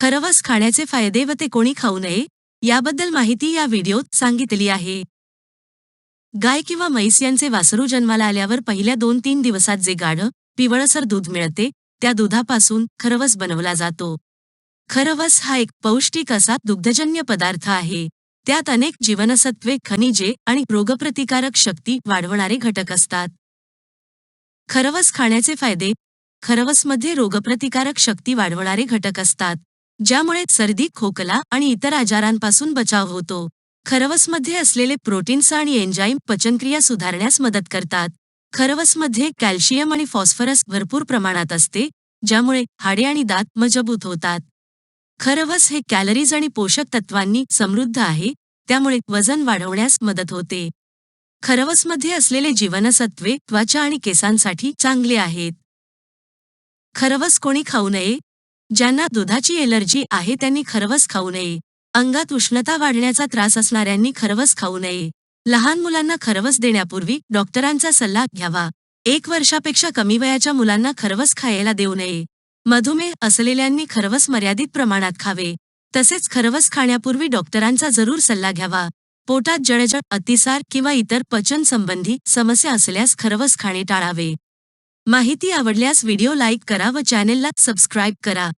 खरवस खाण्याचे फायदे व ते कोणी खाऊ नये याबद्दल माहिती या व्हिडिओत सांगितली आहे. गाय किंवा म्हैस यांचे वासरू जन्माला आल्यावर पहिल्या दोन तीन दिवसात जे गाढं पिवळसर दूध मिळते त्या दुधापासून खरवस बनवला जातो. खरवस हा एक पौष्टिक असा दुग्धजन्य पदार्थ आहे. त्यात अनेक जीवनसत्वे खनिजे आणि रोगप्रतिकारक शक्ती वाढवणारे घटक असतात. खरवस खाण्याचे फायदे खरवसमध्ये रोगप्रतिकारक शक्ती वाढवणारे घटक असतात. ज्यामुळे सर्दी खोकला आणि इतर आजारांपासून बचाव होतो. खरवसमध्ये असलेले प्रोटीन्स आणि एन्झाईम पचनक्रिया सुधारण्यास मदत करतात. खरवसमध्ये कॅल्शियम आणि फॉस्फरस भरपूर प्रमाणात असते ज्यामुळे हाडे आणि दात मजबूत होतात. खरवस हे कॅलरीज आणि पोषक तत्वांनी समृद्ध आहे त्यामुळे वजन वाढवण्यास मदत होते. खरवसमध्ये असलेले जीवनसत्वे त्वचा आणि केसांसाठी चांगले आहेत. खरवस कोणी खाऊ नये ज्यांना दुधाची एलर्जी आहे त्यांनी खरवस खाऊ नये. अंगात उष्णता वाढण्याचा त्रास असणाऱ्यांनी खरवस खाऊ नये. लहान मुलांना खरवस देण्यापूर्वी डॉक्टरांचा सल्ला घ्यावा. एक वर्षापेक्षा कमी वयाच्या मुलांना खरवस खायला देऊ नये. मधुमेह असलेल्यांनी खरवस मर्यादित प्रमाणात खावे. तसेच खरवस खाण्यापूर्वी डॉक्टरांचा जरूर सल्ला घ्यावा. पोटात जळजळ अतिसार किंवा इतर पचन संबंधी समस्या असल्यास खरवस खाणे टाळावे. माहिती आवडल्यास व्हिडिओ लाईक करा व चॅनेलला सबस्क्राईब करा.